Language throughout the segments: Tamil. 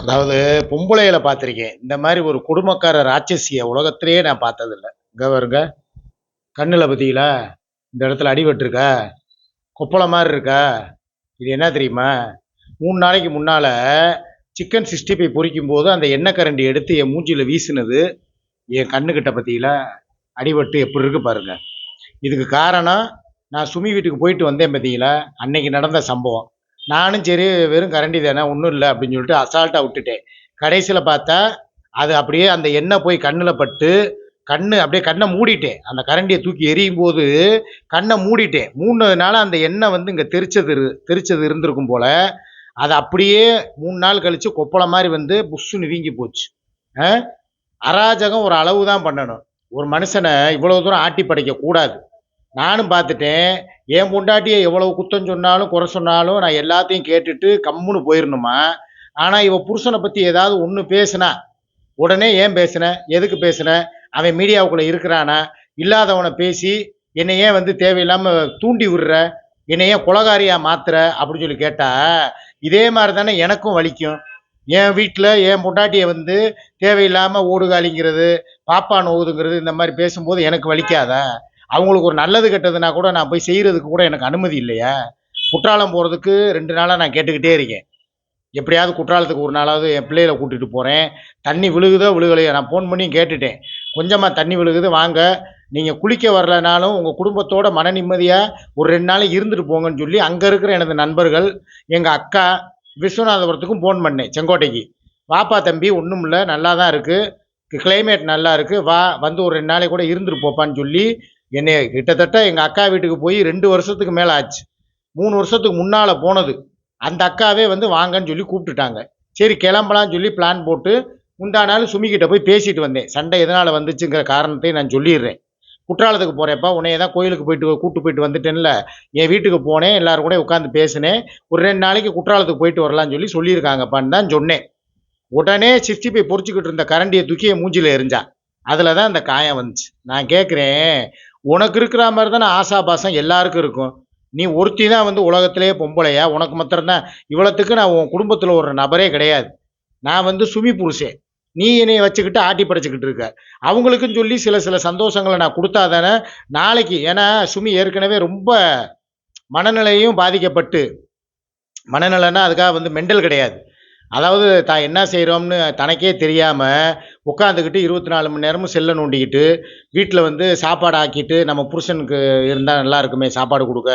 அதாவது பொம்பளையில பார்த்துருக்கேன். இந்த மாதிரி ஒரு குடும்பக்கார ராட்சசிய உலகத்திலேயே நான் பார்த்ததில்ல. இங்க வருங்க கண்ணில் பார்த்தீங்களா? இந்த இடத்துல அடிபட்டிருக்கா கொப்பளை மாதிரி இருக்கா? இது என்ன தெரியுமா? மூணு நாளைக்கு முன்னால சிக்கன் சிக்ஸ்டி ஃபைவ் பொரிக்கும் போது அந்த எண்ணெய் கரண்டி எடுத்து என் மூஞ்சியில் வீசினது என் கண்ணுக்கிட்ட பார்த்தீங்களா? அடிபட்டு எப்படி இருக்கு பாருங்க. இதுக்கு காரணம் நான் சுமி வீட்டுக்கு போயிட்டு வந்தேன் பார்த்தீங்களா? அன்னைக்கு நடந்த சம்பவம். நானும் சரி வெறும் கரண்டி தானே ஒன்றும் இல்லை அப்படின்னு சொல்லிட்டு அசால்ட்டாக விட்டுட்டேன். கடைசியில் பார்த்தா அது அப்படியே அந்த எண்ணெய் போய் கண்ணில் பட்டு கண்ணு அப்படியே கண்ணை மூடிட்டேன். அந்த கரண்டியை தூக்கி எரியும் போது கண்ணை மூடிட்டேன். மூடினதுனால அந்த எண்ணெய் வந்து இங்கே தெரிச்சது இரு தெரிச்சது இருந்திருக்கும் போல் அது அப்படியே மூணு நாள் கழித்து கொப்பளை மாதிரி வந்து புஷ்ஷுன்னு வீங்கி போச்சு. அராஜகம் ஒரு அளவு தான் பண்ணணும். ஒரு மனுஷனை இவ்வளோ தூரம் ஆட்டி படைக்க கூடாது நானும் பார்த்துட்டேன். என் பொண்டாட்டியை எவ்வளவு குத்தம் சொன்னாலும் குறை சொன்னாலும் நான் எல்லாத்தையும் கேட்டுட்டு கம்முன்னு போயிடணுமா ஆனால் இவ புருஷனை பற்றி ஏதாவது ஒன்று பேசுனா உடனே ஏன் பேசுன? எதுக்கு பேசுன? அவன் மீடியாவுக்குள்ளே இருக்கிறானா? இல்லாதவனை பேசி என்னை ஏன் வந்து தேவையில்லாமல் தூண்டி விடுற? என்னை ஏன் குலகாரியா மாத்துற? அப்படின்னு சொல்லி கேட்டா இதே மாதிரி தானே எனக்கும் வலிக்கும். என் வீட்டில் என் பொண்டாட்டியை வந்து தேவையில்லாமல் ஓடுகாலிங்கிறது பாப்பான் ஓதுங்கிறது இந்த மாதிரி பேசும்போது எனக்கு வலிக்காதா? அவங்களுக்கு ஒரு நல்லது கெட்டதுன்னா கூட நான் போய் செய்கிறதுக்கு கூட எனக்கு அனுமதி இல்லையா? குற்றாலம் போகிறதுக்கு ரெண்டு நாளாக நான் கேட்டுக்கிட்டே இருக்கேன். எப்படியாவது குற்றாலத்துக்கு ஒரு நாளாவது என் பிள்ளைகளை கூட்டிகிட்டு போகிறேன் தண்ணி விழுகுதோ விழுகலையோ நான் ஃபோன் பண்ணி கேட்டுட்டேன். கொஞ்சமாக தண்ணி விழுகுது வாங்க. நீங்கள் குளிக்க வரலனாலும் உங்கள் குடும்பத்தோட மன நிம்மதியாக ஒரு ரெண்டு நாள் இருந்துட்டு போங்கன்னு சொல்லி அங்கே இருக்கிற எனது நண்பர்கள் எங்கள் அக்கா விஸ்வநாதபுரத்துக்கும் ஃபோன் பண்ணேன் செங்கோட்டைக்கு. வாப்பா தம்பி ஒன்றும் இல்லை நல்லா தான் இருக்குது கிளைமேட் நல்லா இருக்குது வா வந்து ஒரு ரெண்டு நாளைக்கு கூட இருந்துட்டு போப்பான்னு சொல்லி என்னை கிட்டத்தட்ட எங்கள் அக்கா வீட்டுக்கு போய் ரெண்டு வருஷத்துக்கு மேலே ஆச்சு. மூணு வருஷத்துக்கு முன்னால் போனது. அந்த அக்காவே வந்து வாங்கன்னு சொல்லி கூப்பிட்டுட்டாங்க. சரி கிளம்பலான்னு சொல்லி பிளான் போட்டு முந்தா நாள் சுமிக்கிட்ட போய் பேசிட்டு வந்தேன். சண்டை எதனால் வந்துச்சுங்கிற காரணத்தை நான் சொல்லிடுறேன். குற்றாலத்துக்கு போகிறேப்பா உன்னைய தான் கோயிலுக்கு போயிட்டு கூப்பிட்டு போயிட்டு வந்துட்டேன்ல. என் வீட்டுக்கு போனேன். எல்லாரும் கூட உட்காந்து பேசினேன். ஒரு ரெண்டு நாளைக்கு குற்றாலத்துக்கு போயிட்டு வரலான்னு சொல்லி சொல்லியிருக்காங்கப்பான்னு தான் சொன்னேன். உடனே சிக்ஸ்டி போய் பொறிச்சிக்கிட்டு இருந்த கரண்டியை தூக்கி மூஞ்சியில் எரிஞ்சா அதில் தான் அந்த காயம் வந்துச்சு. நான் கேட்குறேன் உனக்கு இருக்கிற மாதிரி தானே ஆசா பாசம் எல்லாருக்கும் இருக்கும். நீ ஒருத்தி தான் வந்து உலகத்திலேயே பொம்பளையா? உனக்கு மாத்திரம்தான். இவ்வளோத்துக்கு நான் உன் குடும்பத்தில் ஒரு நபரே கிடையாது. நான் வந்து சுமி புருஷன். நீ என்னையை வச்சுக்கிட்டு ஆட்டி படைச்சிக்கிட்டு இருக்க. அவங்களுக்குன்னு சொல்லி சில சில சந்தோஷங்களை நான் கொடுத்தா தானே நாளைக்கு ஏன்னா சுமி ஏற்கனவே ரொம்ப மனநிலையும் பாதிக்கப்பட்டு. மனநிலைன்னா அதுக்காக வந்து மெண்டல் கிடையாது. அதாவது தான் என்ன செய்கிறோம்னு தனக்கே தெரியாமல் உட்காந்துக்கிட்டு இருபத்தி நாலு மணி நேரமும் செல்லை நோண்டிக்கிட்டு வீட்டில் வந்து சாப்பாடு ஆக்கிட்டு நம்ம புருஷனுக்கு இருந்தால் நல்லா இருக்குமே சாப்பாடு கொடுக்க.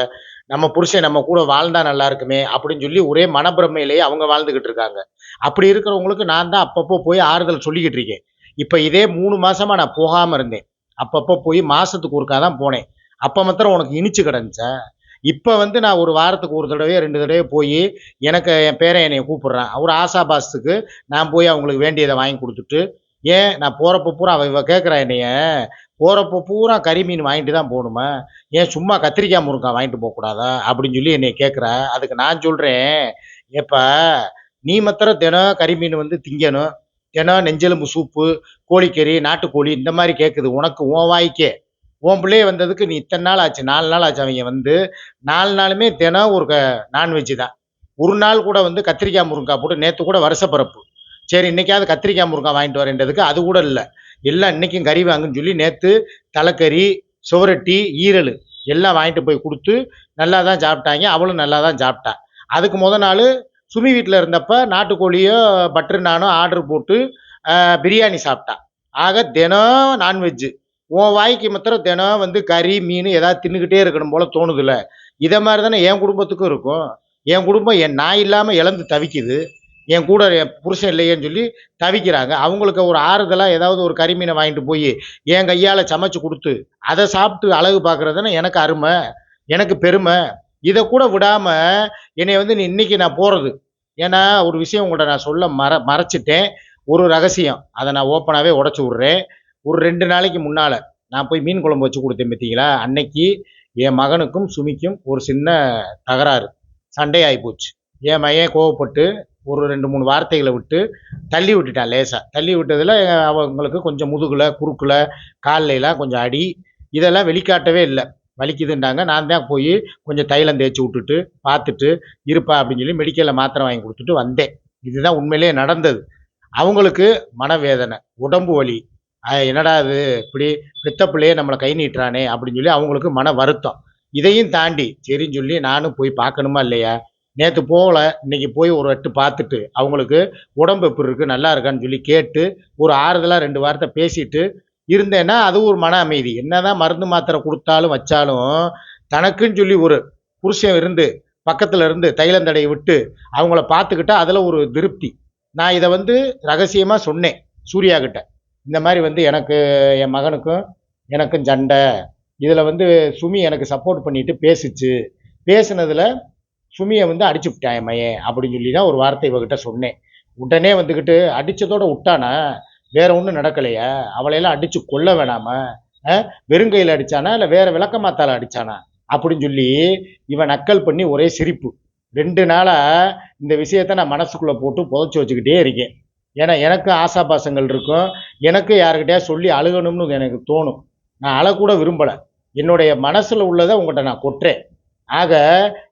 நம்ம புருஷன் நம்ம கூட வாழ்ந்தால் நல்லா இருக்குமே அப்படின்னு சொல்லி ஒரே மனப்பிரமையிலேயே அவங்க வாழ்ந்துக்கிட்டு இருக்காங்க. அப்படி இருக்கிறவங்களுக்கு நான் தான் அப்பப்போ போய் ஆறுதல் சொல்லிக்கிட்டு இருக்கேன். இப்போ இதே மூணு மாசமா நான் போகாமல் இருந்தேன். அப்பப்போ போய் மாசத்துக்கு ஒருக்கா தான் போனேன். அப்போ மாத்திரம் உனக்கு இனிச்சு கிடந்துச்சேன் இப்போ வந்து நான் ஒரு வாரத்துக்கு ஒரு தடவையோ ரெண்டு தடவையோ போய் எனக்கு என் பேரை என்னை கூப்பிடுறான். அவர் ஆசாபாசத்துக்கு நான் போய் அவங்களுக்கு வேண்டியதை வாங்கி கொடுத்துட்டு ஏன் நான் போகிறப்ப பூரா அவ இவ கேட்குறா என்னைய போகிறப்ப பூரா கறி மீன் வாங்கிட்டு தான் போகணுமா? ஏன் சும்மா கத்திரிக்காய் முருங்காய் வாங்கிட்டு போகக்கூடாதா அப்படின்னு சொல்லி என்னை கேட்குறா அதுக்கு நான் சொல்கிறேன் எப்போ நீ மாத்திரம் தினம் கறி மீன் வந்து திங்கணும். தினம் நெஞ்செலும்பு சூப்பு கோழிக்கறி நாட்டுக்கோழி இந்த மாதிரி கேட்குது உனக்கு உன் வாய்க்கே. உன் பிள்ளைய வந்ததுக்கு நீ இத்தனை நாள் ஆச்சு நாலு நாள் ஆச்சு அவங்க வந்து. நாலு நாளுமே தினம் ஒரு க நான்வெஜ் தான். ஒரு நாள் கூட வந்து கத்திரிக்காய் முருங்காய் போட்டு நேற்று கூட வருஷப்பரப்பு. சரி இன்னைக்காவது கத்திரிக்காய் முருங்காய் வாங்கிட்டு வரேன்றதுக்கு அது கூட இல்லை. எல்லாம் இன்னைக்கும் கறி வாங்குன்னு சொல்லி நேற்று தலைக்கறி சுவரொட்டி ஈரல் எல்லாம் வாங்கிட்டு போய் கொடுத்து நல்லா தான் சாப்பிட்டாங்க. அவளும் நல்லா தான் சாப்பிட்டா. அதுக்கு முத நாள் சுமி வீட்டில் இருந்தப்ப நாட்டுக்கோழியோ பட்டர் நானோ ஆர்டர் போட்டு பிரியாணி சாப்பிட்டா. ஆக தினம் நான்வெஜ்ஜு உன் வாய்க்கு மாத்திரம் தினம் வந்து கறி மீன் ஏதாவது தின்னுக்கிட்டே இருக்கணும் போல தோணுதுல இதை மாதிரி தானே என் குடும்பத்துக்கும் இருக்கும். என் குடும்பம் என் நான் இல்லாமல் இழந்து தவிக்குது. என் கூட என் புருஷன் இல்லையேன்னு சொல்லி தவிக்கிறாங்க. அவங்களுக்கு ஒரு ஆறுதலாக ஏதாவது ஒரு கறி மீனை வாங்கிட்டு போய் என் கையால் சமைச்சு கொடுத்து அதை சாப்பிட்டு அழகு பார்க்குறது எனக்கு அருமை. எனக்கு பெருமை. இதை கூட விடாமல் என்னை வந்து நீ இன்னைக்கு நான் போகிறது ஏன்னா ஒரு விஷயம் உங்கள்கிட்ட நான் சொல்ல மற மறைச்சிட்டேன். ஒரு ரகசியம். அதை நான் ஓப்பனாகவே உடச்சி விட்றேன். ஒரு ரெண்டு நாளைக்கு முன்னால் நான் போய் மீன் குழம்பு வச்சு கொடுத்தேன் பார்த்தீங்களா? அன்னைக்கு என் மகனுக்கும் சுமிக்கும் ஒரு சின்ன தகராறு. சண்டை ஆகிப்போச்சு என் மையன் கோவப்பட்டு ஒரு ரெண்டு மூணு வார்த்தைகளை விட்டு தள்ளி விட்டுட்டான் லேசாக தள்ளி விட்டதில் அவங்களுக்கு கொஞ்சம் முதுகில் குறுக்கில் காலையெல்லாம் கொஞ்சம் அடி இதெல்லாம் வெளிக்காட்டவே இல்லை. வலிக்குதுன்றாங்க. நான் தான் போய் கொஞ்சம் தைலம் தேய்ச்சி விட்டுட்டு பார்த்துட்டு இருப்பா அப்படின்னு சொல்லி மெடிக்கலில் மாத்திரை வாங்கி கொடுத்துட்டு வந்தேன். இதுதான் உண்மையிலேயே நடந்தது. அவங்களுக்கு மனவேதனை உடம்பு வலி என்னடா இது? இப்படி பெத்த பிள்ளையே நம்மளை கை நீட்டுறானே அப்படின்னு சொல்லி அவங்களுக்கு மன வருத்தம். இதையும் தாண்டி சரின்னு சொல்லி நானும் போய் பார்க்கணுமா இல்லையா? நேற்று போகல இன்னைக்கு போய் ஒரு எட்டு பார்த்துட்டு அவங்களுக்கு உடம்பு எப்படி இருக்குது நல்லா இருக்கான்னு சொல்லி கேட்டு ஒரு ஆறுதலாக ரெண்டு வார்த்தை பேசிட்டு இருந்தேன்னா அது ஒரு மன அமைதி. என்னதான் மருந்து மாத்திரை கொடுத்தாலும் வச்சாலும் தனக்குன்னு சொல்லி ஒரு புருஷன் இருந்து பக்கத்தில் இருந்து தைலந்தடையை விட்டு அவங்கள பார்த்துக்கிட்டா அதில் ஒரு திருப்தி. நான் இதை வந்து ரகசியமாக சொன்னேன் சூர்யா கிட்ட. இந்த மாதிரி வந்து எனக்கு என் மகனுக்கும் எனக்கும் சண்டை. இதில் வந்து சுமி எனக்கு சப்போர்ட் பண்ணிட்டு பேசுச்சு. பேசினதில் சுமியை வந்து அடிச்சு விட்டேன் என் அப்படின்னு சொல்லி தான் ஒரு வார்த்தை இவகிட்ட சொன்னேன். உடனே வந்துக்கிட்டு அடித்ததோடு விட்டானா? வேற ஒன்றும் நடக்கலையா? அவளையெல்லாம் அடித்து கொல்ல வேணாமா? வெறுங்கையில் அடிச்சானா? இல்லை வேற விளக்கமாத்தால் அடித்தானா அப்படின்னு சொல்லி இவன் நக்கல் பண்ணி ஒரே சிரிப்பு. ரெண்டு நாளாக இந்த விஷயத்த நான் மனசுக்குள்ளே போட்டு புதைச்சி வச்சுக்கிட்டே இருக்கேன். ஏன்னா எனக்கு ஆசாபாசங்கள் இருக்கும் எனக்கு யாருக்கிட்டையா சொல்லி அழுகணும்னு எனக்கு தோணும். நான் அழக்கூட விரும்பலை. என்னுடைய மனசில் உள்ளதை உங்கள்கிட்ட நான் கொட்டுறேன். ஆக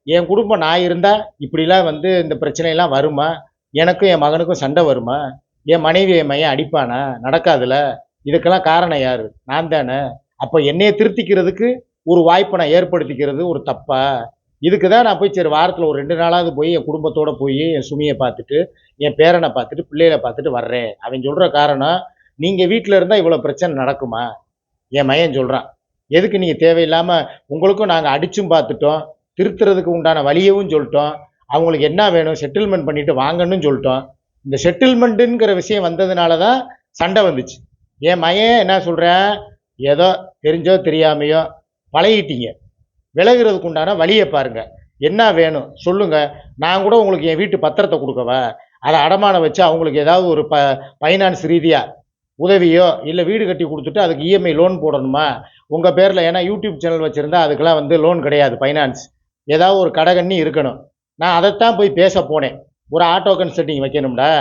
என் குடும்பம் நான் இருந்தால் இப்படிலாம் வந்து இந்த பிரச்சனையெல்லாம் வருமா? எனக்கும் என் மகனுக்கும் சண்டை வருமா? என் மனைவி என் மையன் அடிப்பானா? நடக்காதுல. இதுக்கெல்லாம் காரணம் யார்? நான் தானே. அப்போ என்னையை திருத்திக்கிறதுக்கு ஒரு வாய்ப்பை நான் ஏற்படுத்திக்கிறது ஒரு தப்பா? இதுக்கு தான் நான் போய் சரி வாரத்தில் ஒரு ரெண்டு நாளாவது போய் என் குடும்பத்தோடு போய் என் சுமியை பார்த்துட்டு என் பேரனை பார்த்துட்டு பிள்ளைகளை பார்த்துட்டு வர்றேன். அவன் சொல்கிற காரணம் நீங்கள் வீட்டில் இருந்தால் இவ்வளோ பிரச்சனை நடக்குமா? என் மையன் சொல்கிறான் எதுக்கு நீங்கள் தேவையில்லாமல் உங்களுக்கும் நாங்கள் அடிச்சும் பார்த்துட்டோம் திருத்துறதுக்கு உண்டான வழியவும் சொல்லிட்டோம் அவங்களுக்கு என்ன வேணும் செட்டில்மெண்ட் பண்ணிட்டு வாங்கன்னு சொல்லிட்டோம். இந்த செட்டில்மெண்ட்டுங்கிற விஷயம் வந்ததுனால தான் சண்டை வந்துச்சு. என் மையன் என்ன சொல்கிறேன் ஏதோ தெரிஞ்சோ தெரியாமையோ பழகிட்டீங்க. விலகிறதுக்கு உண்டான வழியை பாருங்கள் என்ன வேணும்? சொல்லுங்கள் நான் கூட உங்களுக்கு என் வீட்டு பத்திரத்தை கொடுக்கவா? அதை அடமானம் வச்சு அவங்களுக்கு ஏதாவது ஒரு ப ஃபைனான்ஸ் ரீதியாக உதவியோ இல்லை வீடு கட்டி கொடுத்துட்டு அதுக்கு இஎம்ஐ லோன் போடணுமா? உங்கள் பேரில் ஏன்னா யூடியூப் சேனல் வச்சுருந்தா அதுக்கெல்லாம் வந்து லோன் கிடையாது ஃபைனான்ஸ் ஏதாவது ஒரு கடகண்ணி இருக்கணும். நான் அதைத்தான் போய் பேச போனேன். ஒரு ஆட்டோ கன்சல்ட்டிங் வைக்கணும்டா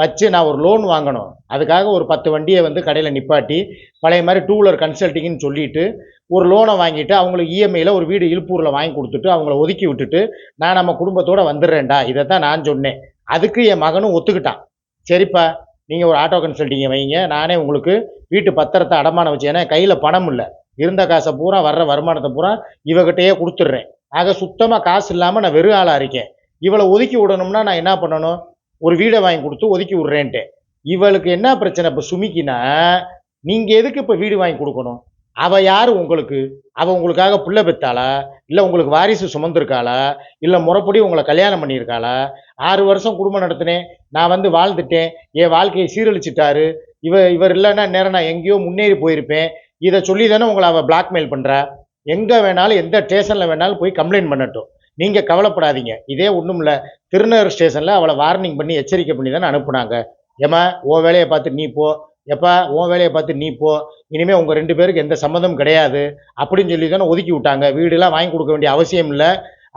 வச்சு நான் ஒரு லோன் வாங்கணும். அதுக்காக ஒரு பத்து வண்டியை வந்து கடையில் நிப்பாட்டி பழைய மாதிரி டூ வீலர் கன்சல்ட்டிங்னு சொல்லிட்டு ஒரு லோனை வாங்கிட்டு அவங்களுக்கு இஎம்ஐயில் ஒரு வீடு இழுப்பூரில் வாங்கி கொடுத்துட்டு அவங்கள ஒதுக்கி விட்டுட்டு நான் நம்ம குடும்பத்தோடு வந்துடுறேன்டா இதை தான் நான் சொன்னேன். அதுக்கு என் மகனும் ஒத்துக்கிட்டான். சரிப்பா நீங்கள் ஒரு ஆட்டோ கன்சல்ட்டிங்கை வைங்க நானே உங்களுக்கு வீட்டு பத்திரத்தை அடமானம் வச்சு ஏன்னா கையில் பணம் இல்லை. இருந்த காசை பூரா வர்ற வருமானத்தை பூரா இவகிட்டயே கொடுத்துட்றேன். ஆக சுத்தமாக காசு இல்லாமல் நான் வெறும் ஆளாக இருக்கேன். இவளை ஒதுக்கி விடணும்னா நான் என்ன பண்ணணும்? ஒரு வீடை வாங்கி கொடுத்து ஒதுக்கி விட்றேன்ட்டு. இவளுக்கு என்ன பிரச்சனை? இப்போ சுமிக்கினா நீங்கள் எதுக்கு இப்போ வீடு வாங்கி கொடுக்கணும்? அவள் யார் உங்களுக்கு? அவள் உங்களுக்காக புள்ள பெத்தாளா? இல்லை உங்களுக்கு வாரிசு சுமந்துருக்காளா? இல்லை முறைப்படி உங்களை கல்யாணம் பண்ணியிருக்காளா? ஆறு வருஷம் குடும்பம் நடத்தினேன். நான் வந்து வாழ்ந்துட்டேன். என் வாழ்க்கையை சீரழிச்சிட்டாரு. இவ இவர் இல்லைன்னா நேரம் நான் எங்கேயோ முன்னேறி போயிருப்பேன். இதை சொல்லி தானே உங்களை அவள் பிளாக்மெயில் பண்ணுறா எங்கே வேணாலும் எந்த ஸ்டேஷனில் வேணாலும் போய் கம்ப்ளைண்ட் பண்ணட்டும். நீங்கள் கவலைப்படாதீங்க. இதே ஒன்றும் இல்லை திருநகர் ஸ்டேஷனில் அவளை வார்னிங் பண்ணி எச்சரிக்கை பண்ணி தானே அனுப்புனாங்க. ஏம்மா உன் வேலையை பார்த்து நீ போ. எப்பா உன் வேலையை பார்த்து நீ போ. இனிமேல் உங்கள் ரெண்டு பேருக்கு எந்த சம்மந்தம் கிடையாது. அப்படின்னு சொல்லி தானே ஒதுக்கி விட்டாங்க. வீடுலாம் வாங்கி கொடுக்க வேண்டிய அவசியம் இல்லை.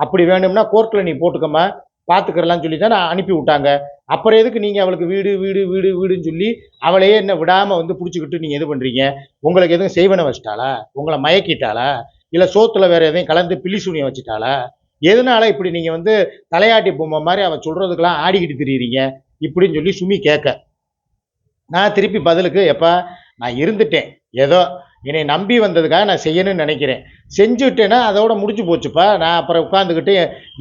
அப்படி வேணும்னா கோர்ட்டில் நீ போட்டுக்கம்மா. பார்த்துக்கிறலாம்னு சொல்லி தானே அனுப்பி விட்டாங்க. அப்புறம் எதுக்கு நீங்கள் அவளுக்கு வீடு வீடு வீடு வீடுன்னு சொல்லி அவளையே என்ன விடாமல் வந்து பிடிச்சிக்கிட்டு நீங்கள் எது பண்ணுறீங்க உங்களுக்கு எதுவும் செய்வனை வச்சிட்டாளா? உங்களை மயக்கிட்டாளா? இல்லை சோத்துல வேற எதையும் கலந்து பில்லி சூனியம் வச்சுட்டாளா? எதனால இப்படி நீங்கள் வந்து தலையாட்டி பொம்மை மாதிரி அவள் சொல்கிறதுக்கெல்லாம் ஆடிக்கிட்டு திரியிறீங்க? இப்படின்னு சொல்லி சுமி கேட்க. நான் திருப்பி பதிலுக்கு எப்பா நான் இருந்துட்டேன். ஏதோ என்னை நம்பி வந்ததுக்காக நான் செய்யணும்னு நினைக்கிறேன். செஞ்சுட்டேன்னா அதோட முடிஞ்சு போச்சுப்பா. நான் அப்புறம் உட்காந்துக்கிட்டு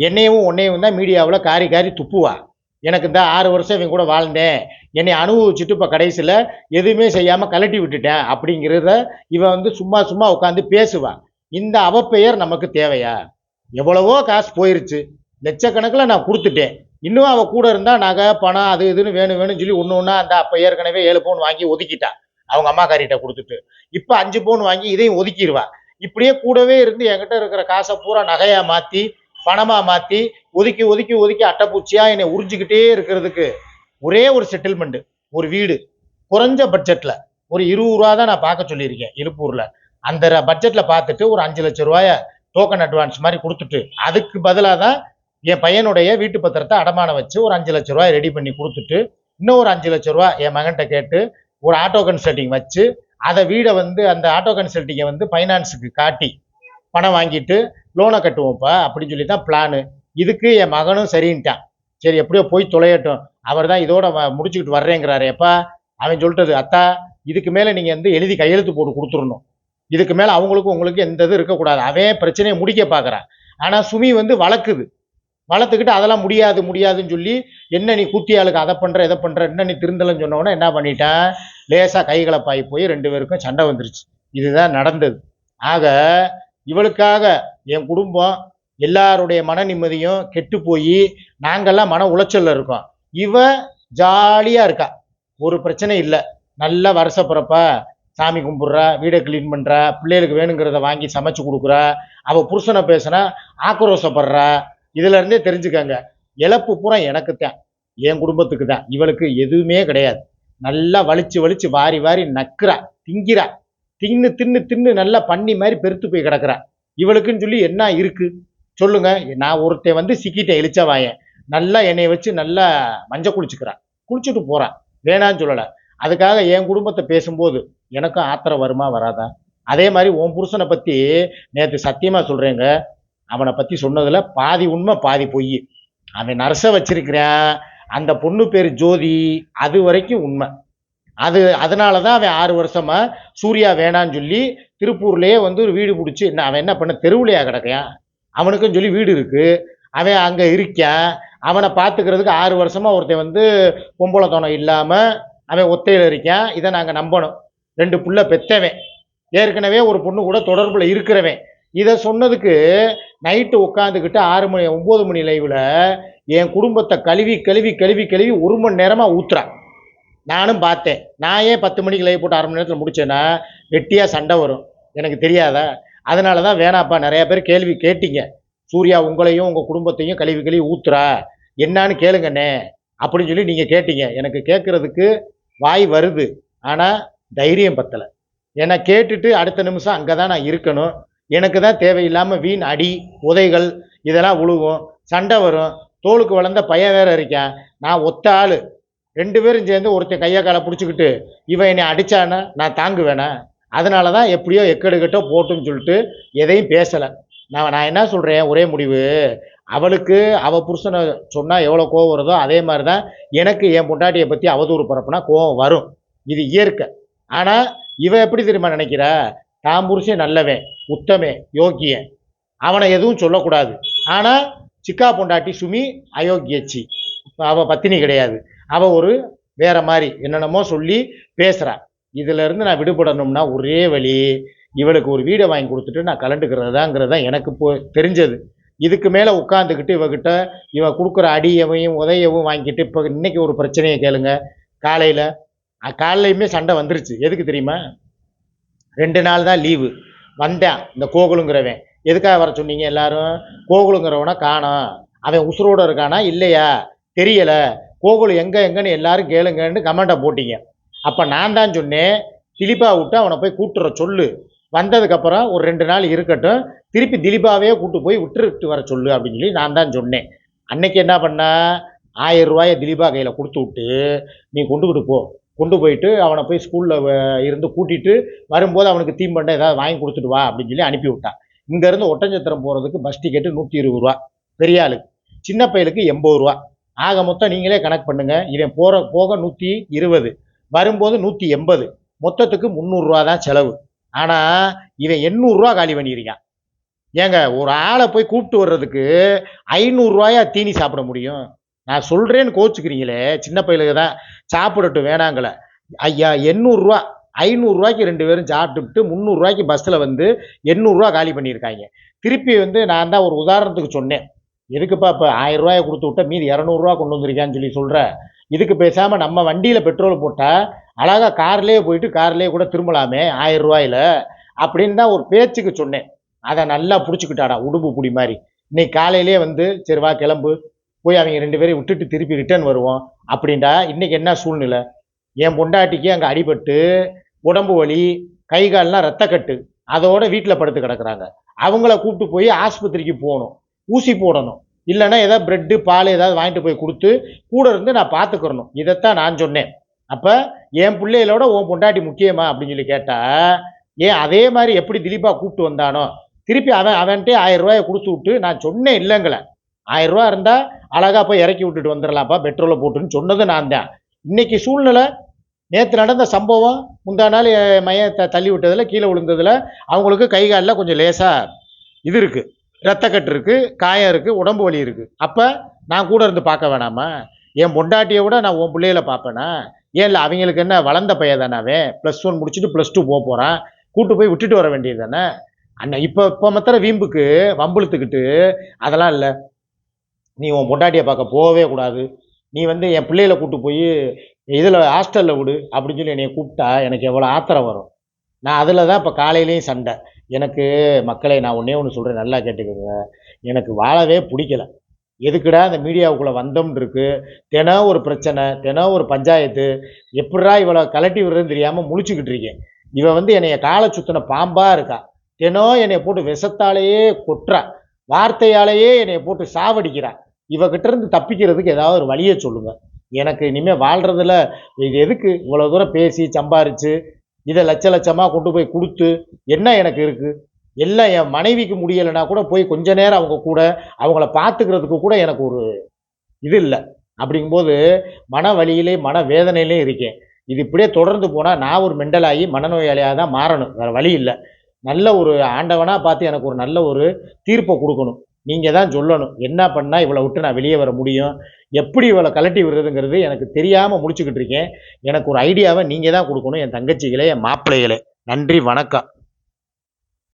என்னையும் உன்னையும் தான் மீடியாவில் காரி காரி துப்புவா. எனக்கு இந்த ஆறு வருஷம் இவன் கூட வாழ்ந்தேன். என்னை அனுபவிச்சுட்டு இப்போ கடைசியில் எதுவுமே செய்யாமல் கழட்டி விட்டுட்டேன். அப்படிங்கிறத இவன் வந்து சும்மா சும்மா உட்காந்து பேசுவான் இந்த அவப்பெயர் நமக்கு தேவையா? எவ்வளவோ காசு போயிருச்சு. லட்சக்கணக்கில் நான் கொடுத்துட்டேன். இன்னும் அவள் கூட இருந்தால் நகை பணம் அது இதுன்னு வேணும் வேணும்னு சொல்லி ஒன்று ஒன்றா அந்த அப்போ ஏற்கனவே ஏழு பவுன் வாங்கி ஒதுக்கிட்டா. அவங்க அம்மாக்காரிட்ட கொடுத்துட்டு. இப்போ அஞ்சு பவுன் வாங்கி இதையும் ஒதுக்கிடுவா. இப்படியே கூடவே இருந்து என்கிட்ட இருக்கிற காசை பூரா நகையாக மாற்றி பணமாக மாற்றி ஒதுக்கி ஒதுக்கி ஒதுக்கி அட்டைப்பூச்சியாக என்னை உறிஞ்சிக்கிட்டே இருக்கிறதுக்கு ஒரே ஒரு செட்டில்மெண்ட்டு ஒரு வீடு. குறைஞ்ச பட்ஜெட்டில் ஒரு இருபது ரூபா தான் நான் பார்க்க சொல்லியிருக்கேன். இருப்பூரில் அந்த பட்ஜெட்டில் பார்த்துட்டு ஒரு அஞ்சு லட்ச ரூபாயை டோக்கன் அட்வான்ஸ் மாதிரி கொடுத்துட்டு அதுக்கு பதிலாக தான் என் பையனுடைய வீட்டு பத்திரத்தை அடமானம் வச்சு ஒரு அஞ்சு லட்ச ரூபாய் ரெடி பண்ணி கொடுத்துட்டு இன்னும் ஒரு அஞ்சு லட்ச ரூபா என் மகன்கிட்ட கேட்டு ஒரு ஆட்டோ கன்சல்ட்டிங் வச்சு அதை வீடை வந்து அந்த ஆட்டோ கன்சல்ட்டிங்கை வந்து ஃபைனான்ஸுக்கு காட்டி பணம் வாங்கிட்டு லோனை கட்டுவோம்ப்பா அப்படின்னு சொல்லி தான் பிளானு இதுக்கு என் மகனும் சரின்ட்டான். சரி எப்படியோ போய் தொலையட்டும். அவர் தான் இதோட வ- முடிச்சுக்கிட்டு வர்றேங்கிறாரு எப்பா அவன் சொல்லிட்டது அத்தா இதுக்கு மேலே நீங்கள் வந்து எழுதி கையெழுத்து போட்டு கொடுத்துடணும். இதுக்கு மேலே அவங்களுக்கும் உங்களுக்கு எந்த இது இருக்கக்கூடாது. அவன் பிரச்சனையை முடிக்க பார்க்குறான். ஆனால் சுமி வந்து வளர்க்குது. வளர்த்துக்கிட்டு அதெல்லாம் முடியாது முடியாதுன்னு சொல்லி என்ன நீ கூத்தியாளுக்கு அதை பண்ணுற இதை பண்ணுற என்ன நீ திருந்தலன்னு சொன்னோன்னே என்ன பண்ணிட்டேன் லேசாக கைகலப்பாகி போய் ரெண்டு பேருக்கும் சண்டை வந்துருச்சு. இதுதான் நடந்தது. ஆக இவளுக்காக என் குடும்பம் எல்லாருடைய மன நிம்மதியும் கெட்டு போய் நாங்கெல்லாம் மன உளைச்சலில் இருக்கோம். இவ ஜாலியாக இருக்கா. ஒரு பிரச்சனை இல்லை. நல்ல வருஷ பிறப்ப. சாமி கும்பிட்றா வீடை க்ளீன் பண்ணுற பிள்ளைகளுக்கு வேணுங்கிறத வாங்கி சமைச்சு கொடுக்குறா அவள் புருஷனை பேசுனா ஆக்ரோஷப்படுற இதுலேருந்தே தெரிஞ்சுக்கங்க. இழப்பு பூரா எனக்கு தான். என் குடும்பத்துக்கு தான். இவளுக்கு எதுவுமே கிடையாது. நல்லா வலிச்சு வலிச்சு வாரி வாரி நக்குறா திங்கிறா. தின்னு தின்னு தின்னு நல்லா பண்ணி மாதிரி பெருத்து போய் கிடக்குறா. இவளுக்குன்னு சொல்லி என்ன இருக்கு? சொல்லுங்க. நான் ஒருத்தன் வந்து சிக்கிட்டேன் இழிச்சா வாயன் நல்லா என்னை வச்சு நல்லா மஞ்சள் குளிச்சுக்கிறான் குளிச்சுட்டு போறான் வேணான்னு சொல்லலை. அதுக்காக என் குடும்பத்தை பேசும்போது எனக்கும் ஆத்திரம் வருமா வராதா? அதே மாதிரி உன் புருஷனை பற்றி நேற்று சத்தியமாக சொல்கிறேங்க அவனை பற்றி சொன்னதில் பாதி உண்மை பாதி பொய். அவன் நர்ஸை வச்சிருக்கிறான் அந்த பொண்ணு பேர் ஜோதி அது வரைக்கும் உண்மை. அது அதனால தான் அவன் ஆறு வருஷமா சூர்யா வேணான்னு சொல்லி திருப்பூர்லேயே வந்து ஒரு வீடு பிடிச்சி என்ன அவன் என்ன பண்ண தெருவுலையா கிடக்கான் அவனுக்கும் சொல்லி வீடு இருக்குது அவன் அங்கே இருக்கான் அவனை பார்த்துக்கிறதுக்கு ஆறு வருஷமாக ஒருத்தன் வந்து பொம்பளை தோணம் இல்லாமல் அவன் ஒத்தையில் இருக்கான். இதை நாங்கள் நம்பணும். ரெண்டு புள்ள பெத்தவன். ஏற்கனவே ஒரு பொண்ணு கூட தொடர்பில் இருக்கிறவன். இதை சொன்னதுக்கு நைட்டு உட்காந்துக்கிட்டு ஆறு மணி ஒம்பது மணி லைவில் என் குடும்பத்தை கழுவி கழுவி கழுவி கழுவி ஒரு மணி நேரமாக ஊத்துறான் நானும் பார்த்தேன் நான் ஏன் பத்து மணிக்கு லைவ் போட்டு அரை மணி நேரத்தில் முடிச்சேன்னா வெட்டியாக சண்டை வரும். எனக்கு தெரியாதா? அதனால தான் வேணாப்பா நிறையா பேர் கேள்வி கேட்டீங்க. சூர்யா உங்களையும் உங்கள் குடும்பத்தையும் கழுவி கழுவி ஊத்துறா. என்னான்னு கேளுங்கண்ணே அப்படின்னு சொல்லி நீங்கள் கேட்டீங்க. எனக்கு கேட்குறதுக்கு வாய் வருது. ஆனால் தைரியம் பத்தலை. ஏன்னா கேட்டுட்டு அடுத்த நிமிஷம் அங்கே தான் நான் இருக்கணும். எனக்கு தான் தேவையில்லாமல் வீண் அடி உதைகள் இதெல்லாம் உழுகும். சண்டை வரும். தோலுக்கு வளர்ந்த பையன் வேற இருக்கேன். நான் ஒத்த ஆள். ரெண்டு பேரும் சேர்ந்து ஒருத்தன் கையை காலை பிடிச்சிக்கிட்டு இவன் என்னை அடிச்சானா? நான் தாங்குவேனா? அதனால தான் எப்படியோ எக்கெடுக்கட்டோ போட்டுன்னு சொல்லிட்டு எதையும் பேசலை. நான் நான் என்ன சொல்கிறேன் ஒரே முடிவு. அவளுக்கு அவ புருஷனை சொன்னால் எவ்வளோ கோவம் வருதோ அதே மாதிரி தான் எனக்கு என் பொண்டாட்டியை பற்றி அவதூறு பரப்புனா கோவம் வரும். இது இயற்கை. ஆனால் இவன் எப்படி தெரியுமா நினைக்கிறா? தான் புருஷன் நல்லவன் உத்தமன் யோக்கியன். அவனை எதுவும் சொல்லக்கூடாது. ஆனால் சிக்கா பொண்டாட்டி சுமி அயோக்கியச்சி. அவ பத்தினி கிடையாது. அவ ஒரு வேற மாதிரி என்னென்னமோ சொல்லி பேசுகிறாள் இதுலேருந்து நான் விடுபடணும்னா ஒரே வழி இவளுக்கு ஒரு வீடை வாங்கி கொடுத்துட்டு நான் கலண்டுக்கிறதாங்கிறது தான் எனக்கு இப்போ தெரிஞ்சது. இதுக்கு மேலே உட்காந்துக்கிட்டு இவகிட்ட இவ கொடுக்குற அடியவையும் உதையவும் வாங்கிட்டு இப்போ இன்னைக்கு ஒரு பிரச்சனையை கேளுங்க. காலையில் காலையுமே சண்டை வந்துருச்சு. எதுக்கு தெரியுமா? ரெண்டு நாள் தான் லீவு. வந்தேன். இந்த கோகுலுங்கிறவன். எதுக்காக வர சொன்னீங்க எல்லாரும்? கோகுலுங்கிறவனை காணோம். அவன் உசுரோடு இருக்கானா? இல்லையா? தெரியலை. கோகுல் எங்கே எங்கன்னு எல்லாரும் கேளுங்கன்னு கமெண்ட்டை போட்டீங்க. அப்போ நான் தான் சொன்னேன் திலீபா விட்டு அவனை போய் கூட்டுற சொல்லு. வந்ததுக்கப்புறம் ஒரு ரெண்டு நாள் இருக்கட்டும் திருப்பி திலீபாவே கூட்டு போய் விட்டுட்டு வர சொல்லு அப்படின்னு சொல்லி நான் தான் சொன்னேன். அன்னைக்கு என்ன பண்ண? ஆயிரம் ரூபாயை திலீபா கையில் கொடுத்து விட்டு நீ கொண்டுக்கிட்டு போ. கொண்டு போயிட்டு அவனை போய் ஸ்கூலில் இருந்து கூட்டிகிட்டு வரும்போது அவனுக்கு தீம்பண்டை ஏதாவது வாங்கி கொடுத்துட்டு வா அப்படின்னு சொல்லி அனுப்பி விட்டான். இங்கேருந்து ஒட்டஞ்சத்திரம் போகிறதுக்கு பஸ் டிக்கெட்டு நூற்றி இருபது ரூபா. பெரிய ஆளுக்கு சின்ன பையலுக்கு எண்பது ரூபா. ஆக மொத்தம் நீங்களே கணக்கு பண்ணுங்கள் இவன் போகிற போக நூற்றி இருபது. வரும்போது நூற்றி எண்பது. மொத்தத்துக்கு முந்நூறுரூவா தான் செலவு. ஆனால் இவன் எண்ணூறுரூவா காலி பண்ணியிருக்கான். ஏங்க ஒரு ஆளை போய் கூப்பிட்டு வர்றதுக்கு ஐநூறுரூவாயா தீனி சாப்பிட முடியும்? நான் சொல்கிறேன்னு கோச்சுக்கிறீங்களே சின்ன பையலுக்கு தான் சாப்பிடட்டும் வேணாங்களே ஐயா எண்ணூறுரூவா ஐநூறுரூவாய்க்கு ரெண்டு பேரும் சாப்பிட்டுட்டு முந்நூறுரூவாய்க்கு பஸ்ஸில் வந்து எண்ணூறுரூவா காலி பண்ணியிருக்காங்க. திருப்பி வந்து நான் தான் ஒரு உதாரணத்துக்கு சொன்னேன். எதுக்குப்பா இப்போ ஆயிரம் ரூபாயை கொடுத்து விட்டா மீதி இரநூறுவா கொண்டு வந்திருக்கான்னு சொல்லி சொல்கிற இதுக்கு பேசாமல் நம்ம வண்டியில் பெட்ரோல் போட்டால் அழகாக கார்லேயே போயிட்டு கார்லேயே கூட திரும்பலாமே ஆயிரம் ரூபாயில அப்படின்னு தான் ஒரு பேச்சுக்கு சொன்னேன். அதை நல்லா பிடிச்சிக்கிட்டாடா உடும்பு புடி மாதிரி. இன்னைக்கு காலையிலே வந்து சரி வா கிளம்பு போய் அவங்க ரெண்டு பேரையும் விட்டுட்டு திருப்பி ரிட்டர்ன் வருவோம் அப்படின்டா இன்றைக்கி என்ன சூழ்நிலை? என் பொண்டாட்டிக்கு அங்கே அடிபட்டு உடம்பு வலி கை கால்லாம் ரத்தக்கட்டு அதோட வீட்டில் படுத்து கிடக்குறாங்க. அவங்கள கூப்பிட்டு போய் ஆஸ்பத்திரிக்கு போகணும். ஊசி போடணும். இல்லைன்னா ஏதாவது பிரெட்டு பால் ஏதாவது வாங்கிட்டு போய் கொடுத்து கூட இருந்து நான் பார்த்துக்கிறணும். இதைத்தான் நான் சொன்னேன். அப்போ என் பிள்ளைகளோட உன் பொண்டாட்டி முக்கியமா? அப்படின்னு சொல்லி கேட்டால் ஏன் அதே மாதிரி எப்படி திலீபா கூப்பிட்டு வந்தானோ? திருப்பி அவன் அவன்கிட்டே ஆயிரம் ரூபாயை கொடுத்து விட்டு நான் சொன்னேன் இல்லைங்களை. ஆயிரம் ரூபா இருந்தால் அழகாக போய் இறக்கி விட்டுட்டு வந்துடலாம்ப்பா பெட்ரோலை போட்டுன்னு சொன்னது நான் தான். இன்னைக்கு சூழ்நிலை நேற்று நடந்த சம்பவம் முந்தா நாள் மையத்தை தள்ளி விட்டதில் கீழே விழுந்ததில் அவங்களுக்கு கை காலில் கொஞ்சம் லேசாக இது இருக்குது ரத்தக்கட்டு இருக்குது காயம் இருக்குது உடம்பு வலி இருக்குது அப்போ நான் கூட இருந்து பார்க்க வேணாமா? என் பொண்டாட்டியை விட நான் உன் பிள்ளையில பார்ப்பேனா? ஏன் இல்லை அவங்களுக்கு என்ன வளர்ந்த பையன் தானே அவன்? ப்ளஸ் ஒன் முடிச்சுட்டு ப்ளஸ் டூ போக போகிறான் கூட்டு போய் விட்டுட்டு வர வேண்டியது தானே? அண்ணன் இப்போ இப்போ மாத்திர வீம்புக்கு வம்புழுத்துக்கிட்டு அதெல்லாம் இல்லை. நீ உன் பொண்டாட்டியை பார்க்க போகவே கூடாது. நீ வந்து என் பிள்ளைகளை கூப்பிட்டு போய் இதில் ஹாஸ்டலில் விடு அப்படின்னு சொல்லி என்னை கூப்பிட்டா எனக்கு எவ்வளோ ஆத்திரம் வரும். நான் அதில் தான் இப்போ காலையிலையும் சண்டை. எனக்கு மக்களை நான் ஒன்றே ஒன்று சொல்கிறேன் நல்லா கேட்டுக்கோங்க. எனக்கு வாழவே பிடிக்கல. எதுக்குடா அந்த மீடியாவுக்குள்ளே வந்தோம்னு இருக்குது தினம் ஒரு பிரச்சனை தினம் ஒரு பஞ்சாயத்து. எப்படா இவளை கலட்டி விடுறதுன்னு தெரியாமல் முழிச்சுக்கிட்டு இருக்கேன். இவன் வந்து என்னைய காலை சுத்தின பாம்பாக இருக்கா. தினம் என்னை போட்டு விஷத்தாலேயே கொட்டுறா. வார்த்தையாலேயே என்னை போட்டு சாவடிக்கிறா. இவகிட்ட இருந்து தப்பிக்கிறதுக்கு ஏதாவது ஒரு வழியை சொல்லுங்க. எனக்கு இனிமேல் வாழ்கிறதுல இது எதுக்கு? இவ்வளோ தூரம் பேசி சம்பாரித்து இதை லட்ச லட்சமாக கொண்டு போய் கொடுத்து என்ன எனக்கு இருக்குது எல்லாம் என் மனைவிக்கு முடியலைன்னா கூட போய் கொஞ்ச நேரம் அவங்க கூட அவங்கள பார்த்துக்கிறதுக்கு கூட எனக்கு ஒரு இது இல்லை. அப்படிங்கும்போது மன வழியிலே மன வேதனையிலே இருக்கேன். இது இப்படியே தொடர்ந்து போனால் நான் ஒரு மெண்டலாகி மனநோயாளியாக தான் மாறணும். வேறு வழி இல்லை. நல்ல ஒரு ஆண்டவனாக பார்த்து எனக்கு ஒரு நல்ல ஒரு தீர்ப்பை கொடுக்கணும். நீங்கள் தான் சொல்லணும். என்ன பண்ணால் இவளை விட்டு நான் வெளியே வர முடியும்? எப்படி இவளை கலட்டி விடுறதுங்கிறது எனக்கு தெரியாமல் முடிச்சுக்கிட்டு இருக்கேன். எனக்கு ஒரு ஐடியாவை நீங்கள் தான் கொடுக்கணும். என் தங்கச்சிகளே என் மாப்பிள்ளைகளே. நன்றி வணக்கம்.